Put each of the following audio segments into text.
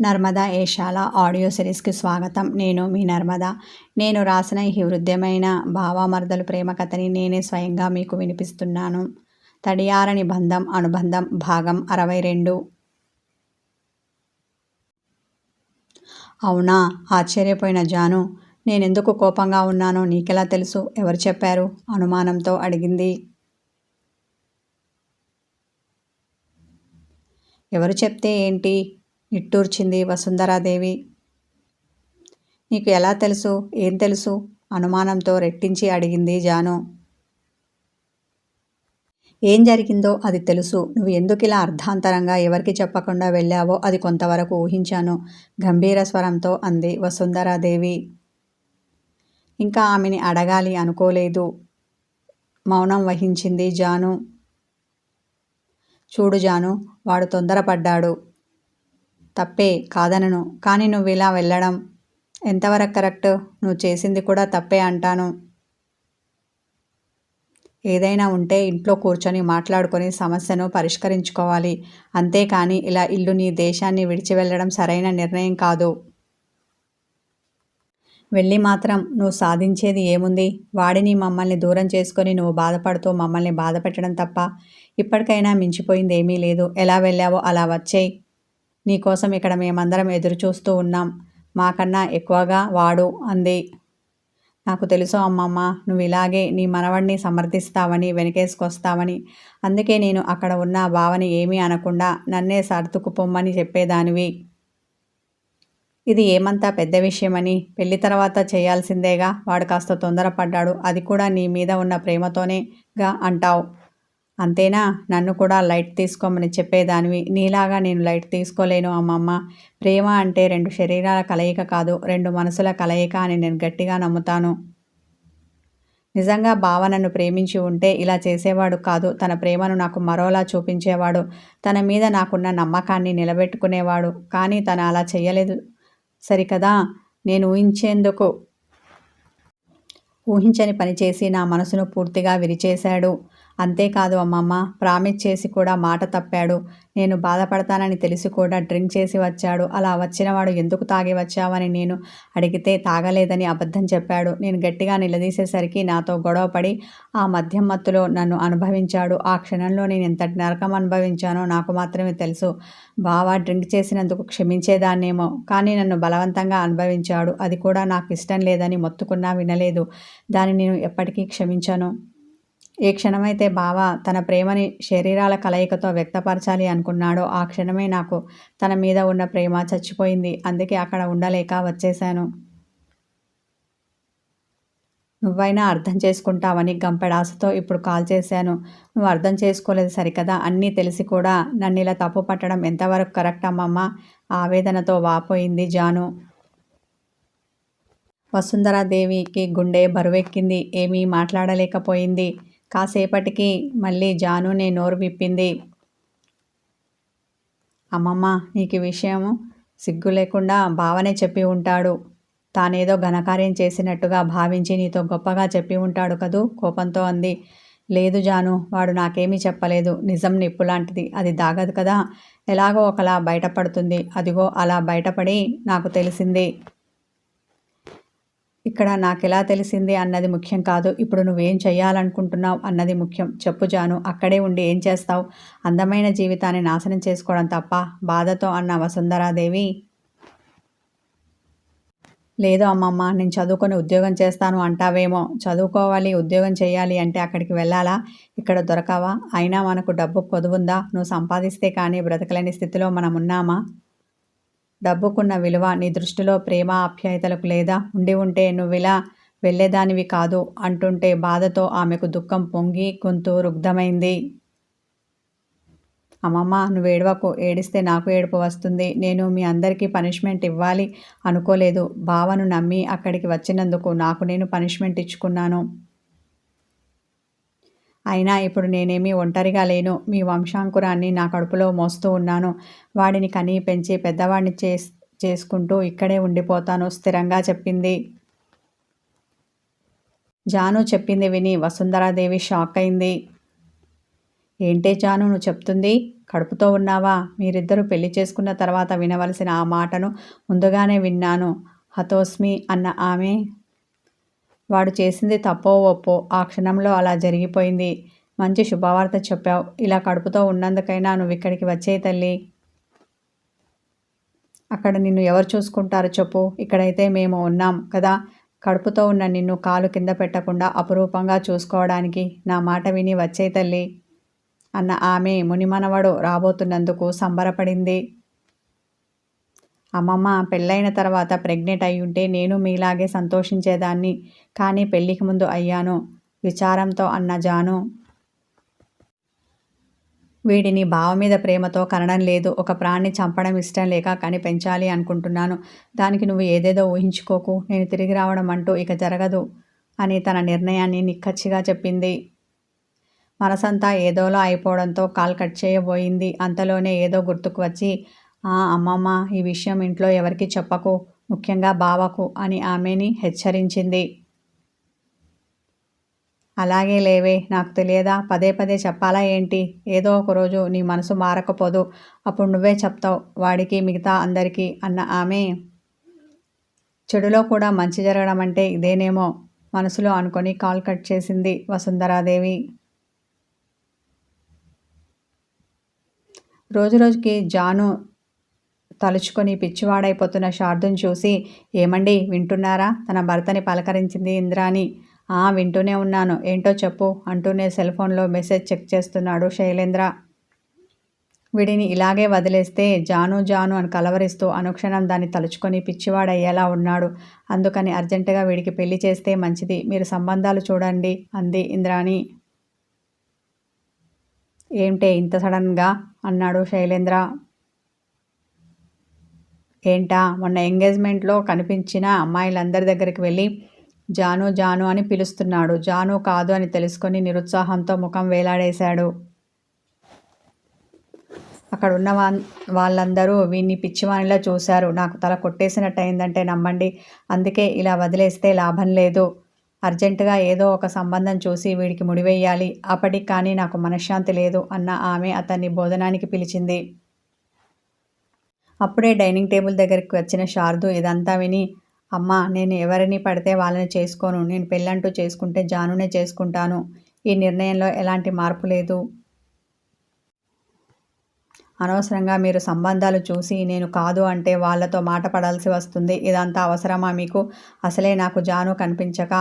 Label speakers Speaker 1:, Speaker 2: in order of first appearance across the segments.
Speaker 1: Narmada Eshala audio సిరీస్కి స్వాగతం. నేను మీ నర్మద. నేను రాసిన ఈ హృదయమైన భావామర్దలు ప్రేమ కథని నేనే స్వయంగా మీకు వినిపిస్తున్నాను. తడియారని బంధం అనుబంధం భాగం అరవై రెండు. అవునా? ఆశ్చర్యపోయిన జాను. నేనెందుకు కోపంగా ఉన్నానో నీకెలా తెలుసు? ఎవరు చెప్పారు? అనుమానంతో అడిగింది. ఎవరు చెప్తే ఏంటి? నిట్టూర్చింది వసుంధరాదేవి. నీకు ఎలా తెలుసు? ఏం తెలుసు? అనుమానంతో రెట్టించి అడిగింది జాను. ఏం జరిగిందో అది తెలుసు. నువ్వు ఎందుకు ఇలా అర్ధాంతరంగా ఎవరికి చెప్పకుండా వెళ్ళావో అది కొంతవరకు ఊహించాను. గంభీర స్వరంతో అంది వసుంధరాదేవి. ఇంకా ఆమెని అడగాలి అనుకోలేదు. మౌనం వహించింది జాను. చూడు జాను వాడు తొందరపడ్డాడు. తప్పే కాదనను. కానీ నువ్వు ఇలా వెళ్ళడం ఎంతవరకు కరెక్ట్? నువ్వు చేసింది కూడా తప్పే అంటాను. ఏదైనా ఉంటే ఇంట్లో కూర్చొని మాట్లాడుకొని సమస్యను పరిష్కరించుకోవాలి. అంతేకాని ఇలా ఇల్లు నీ దేశాన్ని విడిచి వెళ్ళడం సరైన నిర్ణయం కాదు. వెళ్ళి మాత్రం నువ్వు సాధించేది ఏముంది? వాడిని మమ్మల్ని దూరం చేసుకొని నువ్వు బాధపడుతూ మమ్మల్ని బాధ పెట్టడం తప్ప ఇప్పటికైనా మించిపోయింది ఏమీ లేదు. ఎలా వెళ్ళావో అలా వచ్చేయి. నీకోసం ఇక్కడ మేమందరం ఎదురు చూస్తూ ఉన్నాం. మాకన్నా ఎక్కువగా వాడు అంది. నాకు తెలుసు అమ్మమ్మ నువ్వు ఇలాగే నీ మనవడిని సమర్థిస్తావని వెనకేసుకొస్తావని. అందుకే నేను అక్కడ ఉన్న భావని ఏమీ అనకుండా నన్నే సర్దుకుపోమ్మని చెప్పేదానివి. ఇది ఏమంతా పెద్ద విషయమని. పెళ్ళి తర్వాత చేయాల్సిందేగా వాడు కాస్త తొందరపడ్డాడు. అది కూడా నీ మీద ఉన్న ప్రేమతోనేగా అంటావు. అంతేనా? నన్ను కూడా లైట్ తీసుకోమని చెప్పేదానివి. నీలాగా నేను లైట్ తీసుకోలేను అమ్మమ్మ. ప్రేమ అంటే రెండు శరీరాల కలయిక కాదు రెండు మనసుల కలయిక అని నేను గట్టిగా నమ్ముతాను. నిజంగా బావ నన్ను ప్రేమించి ఉంటే ఇలా చేసేవాడు కాదు. తన ప్రేమను నాకు మరోలా చూపించేవాడు. తన మీద నాకున్న నమ్మకాన్ని నిలబెట్టుకునేవాడు. కానీ తను అలా చేయలేదు సరికదా? నేను ఊహించేందుకు ఊహించని పని చేసి నా మనసును పూర్తిగా విరిచేశాడు. అంతేకాదు అమ్మమ్మ ప్రామిస్ చేసి కూడా మాట తప్పాడు. నేను బాధపడతానని తెలిసి కూడా డ్రింక్ చేసి వచ్చాడు. అలా వచ్చినవాడు ఎందుకు తాగి వచ్చావని నేను అడిగితే తాగలేదని అబద్ధం చెప్పాడు. నేను గట్టిగా నిలదీసేసరికి నాతో గొడవపడి ఆ మద్యం మత్తులో నన్ను అనుభవించాడు. ఆ క్షణంలో నేను ఎంతటి నరకం అనుభవించానో నాకు మాత్రమే తెలుసు. బావా డ్రింక్ చేసినందుకు క్షమించేదాన్నేమో. కానీ నన్ను బలవంతంగా అనుభవించాడు. అది కూడా నాకు ఇష్టం లేదని మొత్తుకున్నా వినలేదు. దాన్ని నేను ఎప్పటికీ క్షమించను. ఏ క్షణమైతే బావ తన ప్రేమని శరీరాల కలయికతో వ్యక్తపరచాలి అనుకున్నాడో ఆ క్షణమే నాకు తన మీద ఉన్న ప్రేమ చచ్చిపోయింది. అందుకే అక్కడ ఉండలేక వచ్చేశాను. నువ్వైనా అర్థం చేసుకుంటావని గంపెడాసతో ఇప్పుడు కాల్ చేశాను. నువ్వు అర్థం చేసుకోలేదు సరికదా? అన్నీ తెలిసి కూడా నన్ను ఇలా తప్పు పట్టడం ఎంతవరకు కరెక్ట్ అమ్మమ్మ? ఆవేదనతో వాపోయింది జాను. వసుంధరాదేవికి గుండె బరువెక్కింది. ఏమీ మాట్లాడలేకపోయింది. కాసేపటికి మళ్ళీ జానుని నోరు విప్పింది. అమ్మమ్మ నీకు విషయము సిగ్గు లేకుండా బావనే చెప్పి ఉంటాడు. తానేదో ఘనకార్యం చేసినట్టుగా భావించి నీతో గొప్పగా చెప్పి ఉంటాడు కదూ? కోపంతో అంది. లేదు జాను వాడు నాకేమీ చెప్పలేదు. నిజం నిప్పు లాంటిది. అది దాగదు కదా? ఎలాగో ఒకలా బయటపడుతుంది. అదిగో అలా బయటపడి నాకు తెలిసింది. ఇక్కడ నాకు ఎలా తెలిసింది అన్నది ముఖ్యం కాదు. ఇప్పుడు నువ్వేం చేయాలనుకుంటున్నావు అన్నది ముఖ్యం. చెప్పు జాను అక్కడే ఉండి ఏం చేస్తావు? అందమైన జీవితాన్ని నాశనం చేసుకోవడం తప్ప బాధతో అన్న వసుంధరాదేవి. లేదు అమ్మమ్మ నేను చదువుకొని ఉద్యోగం చేస్తాను అంటావేమో. చదువుకోవాలి ఉద్యోగం చేయాలి అంటే అక్కడికి వెళ్ళాలా? ఇక్కడ దొరకవా? అయినా మనకు డబ్బు పొదువుందా? నువ్వు సంపాదిస్తే కానీ బ్రతకలేని స్థితిలో మనం ఉన్నామా డబ్బుకున్న విలువ నీ దృష్టిలో ప్రేమ ఆప్యాయతలకు లేదా? ఉండి ఉంటే నువ్విలా వెళ్ళేదానివి కాదు అంటుంటే బాధతో ఆమెకు దుఃఖం పొంగి గొంతు రుగ్ధమైంది. అమ్మమ్మ నువ్వు ఏడవకు ఏడిస్తే నాకు ఏడుపు వస్తుంది. నేను మీ అందరికీ పనిష్మెంట్ ఇవ్వాలి అనుకోలేదు. బావను నమ్మి అక్కడికి వచ్చినందుకు నాకు నేను పనిష్మెంట్ ఇచ్చుకున్నాను. అయినా ఇప్పుడు నేనేమీ ఒంటరిగా లేను. మీ వంశాంకురాన్ని నా కడుపులో మోస్తూ ఉన్నాను. వాడిని కనీ పెంచి పెద్దవాడిని చేస్ చేసుకుంటూ ఇక్కడే ఉండిపోతాను స్థిరంగా చెప్పింది. జాను చెప్పింది విని వసుంధరాదేవి షాక్ అయింది. ఏంటే జాను నువ్వు చెప్తుంది? కడుపుతో ఉన్నావా? మీరిద్దరూ పెళ్ళి చేసుకున్న తర్వాత వినవలసిన ఆ మాటను ముందుగానే విన్నాను. హతోస్మి అన్న ఆమె వాడు చేసింది తప్పో ఒప్పో ఆ క్షణంలో అలా జరిగిపోయింది. మంచి శుభవార్త చెప్పావు. ఇలా కడుపుతో ఉన్నందుకైనా నువ్వు ఇక్కడికి వచ్చే తల్లి. అక్కడ నిన్ను ఎవరు చూసుకుంటారో చెప్పు. ఇక్కడైతే మేము ఉన్నాం కదా. కడుపుతో ఉన్న నిన్ను కాలు కింద పెట్టకుండా అపురూపంగా చూసుకోవడానికి నా మాట విని వచ్చే తల్లి అన్న ఆమె మునిమనవడు రాబోతున్నందుకు సంబరపడింది. అమ్మమ్మ పెళ్ళైన తర్వాత ప్రెగ్నెంట్ అయి ఉంటే నేను మీలాగే సంతోషించేదాన్ని. కానీ పెళ్ళికి ముందు అయ్యాను. విచారంతో అన్న జాను. వీడిని బావ మీద ప్రేమతో కనడం లేదు. ఒక ప్రాణి చంపడం ఇష్టం లేక కని పెంచాలి అనుకుంటున్నాను. దానికి నువ్వు ఏదేదో ఊహించుకోకు. నేను తిరిగి రావడం అంటూ ఇక జరగదు అని తన నిర్ణయాన్ని నిక్కచ్చిగా చెప్పింది. మనసంతా ఏదోలో అయిపోవడంతో కాల్ కట్ చేయబోయింది. అంతలోనే ఏదో గుర్తుకు వచ్చి అమ్మమ్మ ఈ విషయం ఇంట్లో ఎవరికి చెప్పకు ముఖ్యంగా బావకు అని ఆమెని హెచ్చరించింది. అలాగే లేవే నాకు తెలియదా? పదే పదే చెప్పాలా ఏంటి? ఏదో ఒకరోజు నీ మనసు మారకపోదు అప్పుడు నువ్వే చెప్తావు వాడికి మిగతా అందరికీ అన్న ఆమె. చెడులో కూడా మంచి జరగడం అంటే ఇదేనేమో మనసులో అనుకొని కాల్ కట్ చేసింది వసుంధరాదేవి. రోజు రోజుకి జాను తలుచుకొని పిచ్చివాడైపోతున్న శారదుని చూసి ఏమండి వింటున్నారా? తన భర్తని పలకరించింది ఇంద్రాని. ఆ వింటూనే ఉన్నాను. ఏంటో చెప్పు అంటూనే సెల్ ఫోన్లో మెసేజ్ చెక్ చేస్తున్నాడు శైలేంద్ర. వీడిని ఇలాగే వదిలేస్తే జాను జాను అని కలవరిస్తూ అనుక్షణం దాన్ని తలుచుకొని పిచ్చివాడయ్యేలా ఉన్నాడు. అందుకని అర్జెంటుగా వీడికి పెళ్ళి చేస్తే మంచిది. మీరు సంబంధాలు చూడండి అంది ఇంద్రాణి ఏంటే ఇంత సడన్గా? అన్నాడు శైలేంద్ర. ఏంటా? మొన్న ఎంగేజ్మెంట్లో కనిపించిన అమ్మాయిలందరి దగ్గరికి వెళ్ళి జాను జాను అని పిలుస్తున్నాడు. జాను కాదు అని తెలుసుకొని నిరుత్సాహంతో ముఖం వేలాడేశాడు. అక్కడ ఉన్న వాళ్ళందరూ వీన్ని పిచ్చివాణిలా చూశారు. నాకు తల కొట్టేసినట్టు అయిందంటే నమ్మండి. అందుకే ఇలా వదిలేస్తే లాభం లేదు. అర్జెంటుగా ఏదో ఒక సంబంధం చూసి వీడికి ముడివేయాలి. అప్పటికి కానీ నాకు మనశ్శాంతి లేదు అన్న ఆమె అతన్ని భోజనానికి పిలిచింది. అప్పుడే డైనింగ్ టేబుల్ దగ్గరికి వచ్చిన శారదు ఇదంతా విని అమ్మ నేను ఎవరిని పడితే వాళ్ళని చేసుకోను. నేను పెళ్ళంటూ చేసుకుంటే జానునే చేసుకుంటాను. ఈ నిర్ణయంలో ఎలాంటి మార్పు లేదు. అనవసరంగా మీరు సంబంధాలు చూసి నేను కాదు అంటే వాళ్ళతో మాట పడాల్సి వస్తుంది. ఇదంతా అవసరమా మీకు? అసలే నాకు జాను కనిపించక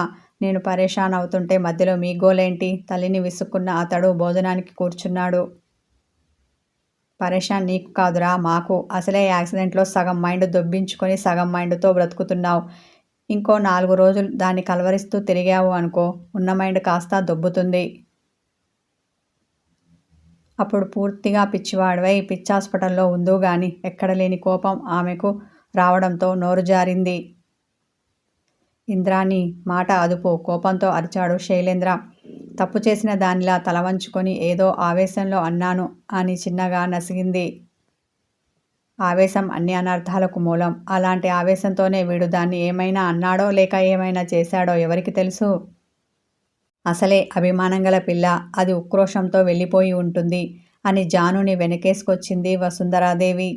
Speaker 1: నేను పరేషాన్ అవుతుంటే మధ్యలో మీ గోలేంటి? తల్లిని విసుక్కున్న అతడు భోజనానికి కూర్చున్నాడు. పరేషాన్ నీకు కాదురా మాకు. అసలే యాక్సిడెంట్లో సగం మైండ్ దొబ్బించుకొని సగం మైండ్తో బ్రతుకుతున్నావు. ఇంకో నాలుగు రోజులు దాన్ని కలవరిస్తూ తిరిగావు అనుకో ఉన్న మైండ్ కాస్త దొబ్బుతుంది. అప్పుడు పూర్తిగా పిచ్చివాడివై పిచ్చి హాస్పిటల్లో ఉందో గాని ఎక్కడ లేని కోపం ఆమెకు రావడంతో నోరు జారింది. ఇంద్రాని మాట అదుపు కోపంతో అరిచాడు శైలేంద్ర. తప్పు చేసిన దానిలా తల వంచుకొని ఏదో ఆవేశంలో అన్నాను అని చిన్నగా నసిగింది. ఆవేశం అన్ని అనర్థాలకు మూలం. అలాంటి ఆవేశంతోనే వీడు దాన్ని ఏమైనా అన్నాడో లేక ఏమైనా చేశాడో ఎవరికి తెలుసు? అసలే అభిమానం గల పిల్ల అది ఉక్రోషంతో వెళ్ళిపోయి ఉంటుంది అని జానుని వెనకేసుకొచ్చింది వసుంధరాదేవి.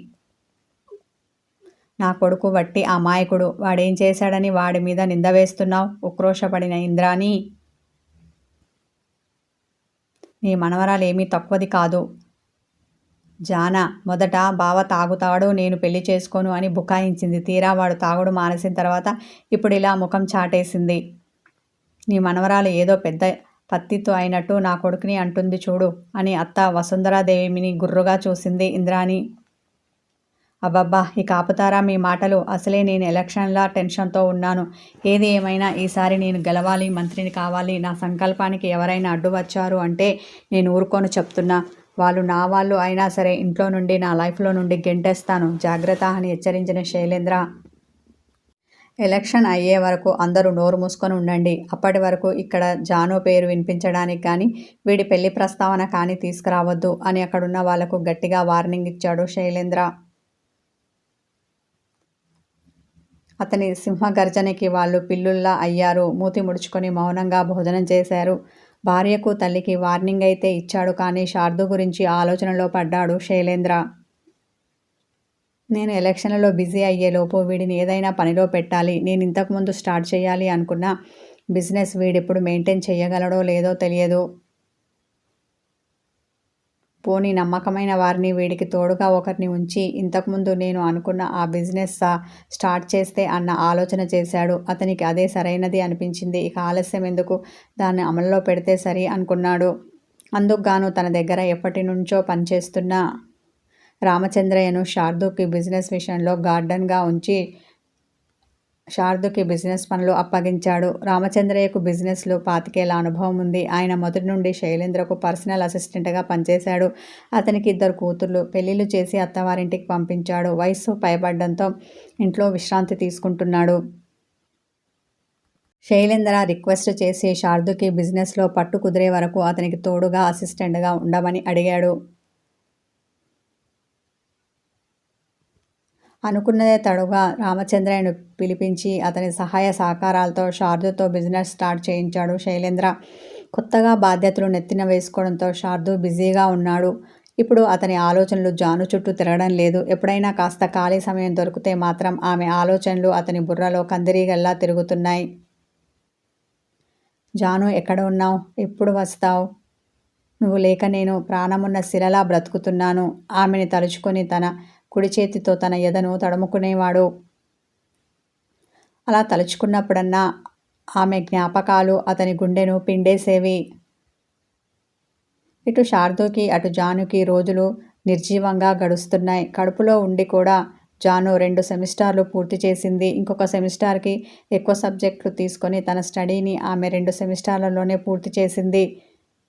Speaker 1: నా కొడుకు వట్టి అమాయకుడు వాడేం చేశాడని వాడి మీద నింద వేస్తున్నావు? ఉక్రోషపడిన ఇంద్రాని నీ మనవరాలు ఏమీ తక్కువది కాదు. జాన మొదట బావ తాగుతాడు నేను పెళ్ళి చేసుకోను అని బుకాయించింది. తీరా వాడు తాగుడు మానేసిన తర్వాత ఇప్పుడు ఇలా ముఖం చాటేసింది. నీ మనవరాలు ఏదో పెద్ద పత్తితో అయినట్టు నా కొడుకుని అంటుంది చూడు అని అత్త వసుంధరాదేవిని గుర్రుగా చూసింది ఇంద్రాణి. అబ్బబ్బా ఇక ఆపుతారా మీ మాటలు? అసలే నేను ఎలక్షన్లా టెన్షన్తో ఉన్నాను. ఏది ఏమైనా ఈసారి నేను గెలవాలి మంత్రిని కావాలి నా సంకల్పానికి ఎవరైనా అడ్డు వచ్చారు అంటే నేను ఊరుకొని చెప్తున్నా. వాళ్ళు నా వాళ్ళు అయినా సరే ఇంట్లో నుండి నా లైఫ్లో నుండి గెంటేస్తాను. జాగ్రత్త అని హెచ్చరించిన శైలేంద్ర. ఎలక్షన్ అయ్యే వరకు అందరూ నోరు మూసుకొని ఉండండి. అప్పటి వరకు ఇక్కడ జాను పేరు వినిపించడానికి కానీ వీడి పెళ్ళి ప్రస్తావన కానీ తీసుకురావద్దు అని అక్కడున్న వాళ్ళకు గట్టిగా వార్నింగ్ ఇచ్చాడు శైలేంద్ర. అతని సింహగర్జనకి వాళ్ళు పిల్లుల్లా అయ్యారు. మూతి ముడుచుకొని మౌనంగా భోజనం చేశారు. భార్యకు తల్లికి వార్నింగ్ అయితే ఇచ్చాడు కానీ శారదు గురించి ఆలోచనలో పడ్డాడు శైలేంద్ర. నేను ఎలక్షన్లలో బిజీ అయ్యేలోపు వీడిని ఏదైనా పనిలో పెట్టాలి. నేను ఇంతకుముందు స్టార్ట్ చేయాలి అనుకున్న బిజినెస్ వీడిప్పుడు మెయింటైన్ చేయగలడో లేదో తెలియదు. పోనీ నమ్మకమైన వారిని వీడికి తోడుగా ఒకరిని ఉంచి ఇంతకుముందు నేను అనుకున్న ఆ బిజినెస్ స్టార్ట్ చేస్తే అన్న ఆలోచన చేశాడు. అతనికి అదే సరైనది అనిపించింది. ఇక ఆలస్యం ఎందుకు? దాన్ని అమల్లో పెడితే సరి అనుకున్నాడు. అందుకుగాను తన దగ్గర ఎప్పటి నుంచో పనిచేస్తున్న రామచంద్రయ్యను శార్దుకి బిజినెస్ విషయంలో గార్డెన్గా ఉంచి శారదుకి బిజినెస్ పనులు అప్పగించాడు. రామచంద్రయ్యకు బిజినెస్లో పాతికేళ్ళ అనుభవం ఉంది. ఆయన మొదటి నుండి శైలేంద్రకు పర్సనల్ అసిస్టెంట్గా పనిచేశాడు. అతనికి ఇద్దరు కూతుర్లు పెళ్ళిళ్ళు చేసి అత్తవారింటికి పంపించాడు. వయస్సు పైబడ్డంతో ఇంట్లో విశ్రాంతి తీసుకుంటున్నాడు. శైలేంద్ర రిక్వెస్ట్ చేసి శారదుకి బిజినెస్లో పట్టు కుదిరే వరకు అతనికి తోడుగా అసిస్టెంట్గా ఉండమని అడిగాడు. అనుకున్నదే తడుగా రామచంద్రయ్యను పిలిపించి అతని సహాయ సహకారాలతో శారదుతో బిజినెస్ స్టార్ట్ చేయించాడు శైలేంద్ర. కొత్తగా బాధ్యతలు నెత్తిన వేసుకోవడంతో శారదు బిజీగా ఉన్నాడు. ఇప్పుడు అతని ఆలోచనలు జాను చుట్టూ తిరగడం లేదు. ఎప్పుడైనా కాస్త ఖాళీ సమయం దొరికితే మాత్రం ఆమె ఆలోచనలు అతని బుర్రలో కందిరీగల్లా తిరుగుతున్నాయి. జాను ఎక్కడ ఉన్నావు? ఎప్పుడు వస్తావు? నువ్వు లేక నేను ప్రాణమున్న శిలలా బ్రతుకుతున్నాను. ఆమెని తలుచుకొని తన కుడి చేతితో తన ఎదను తడుముకునేవాడు. అలా తలుచుకున్నప్పుడన్నా ఆమె జ్ఞాపకాలు అతని గుండెను పిండేసేవి. ఇటు శారదుకి అటు జానుకి రోజులు నిర్జీవంగా గడుస్తున్నాయి. కడుపులో ఉండి కూడా జాను రెండు సెమిస్టార్లు పూర్తి చేసింది. ఇంకొక సెమిస్టార్కి ఎక్కువ సబ్జెక్టులు తీసుకొని తన స్టడీని ఆమె రెండు సెమిస్టార్లలోనే పూర్తి చేసింది.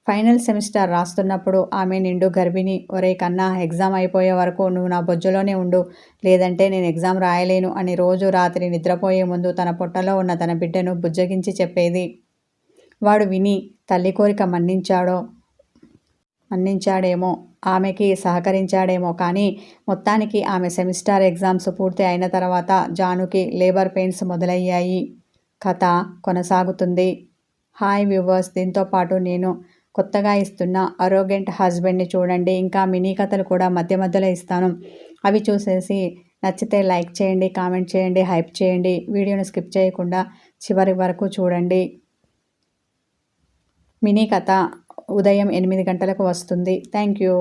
Speaker 1: ఫైనల్ సెమిస్టర్ రాస్తున్నప్పుడు ఆమె నిండు గర్భిణి. ఒరే కన్నా ఎగ్జామ్ అయిపోయే వరకు నువ్వు నా బొజ్జులోనే ఉండు. లేదంటే నేను ఎగ్జామ్ రాయలేను అని రోజు రాత్రి నిద్రపోయే ముందు తన పొట్టలో ఉన్న తన బిడ్డను బుజ్జగించి చెప్పేది. వాడు విని తల్లి కోరిక మన్నించాడో మన్నించాడేమో ఆమెకి సహకరించాడేమో కానీ మొత్తానికి ఆమె సెమిస్టర్ ఎగ్జామ్స్ పూర్తి అయిన తర్వాత జానుకి లేబర్ పెయిన్స్ మొదలయ్యాయి. కథ కొనసాగుతుంది. హాయ్ వ్యూవర్స్ దీంతో పాటు నేను కొత్తగా ఇస్తున్న అరోగెంట్ హస్బెండ్ని చూడండి. ఇంకా మినీ కథలు కూడా మధ్య మధ్యలో ఇస్తాను. అవి చూసేసి నచ్చితే లైక్ చేయండి కామెంట్ చేయండి హైప్ చేయండి. వీడియోని స్కిప్ చేయకుండా చివరి వరకు చూడండి. మినీ కథ ఉదయం ఎనిమిది గంటలకు వస్తుంది. Thank you.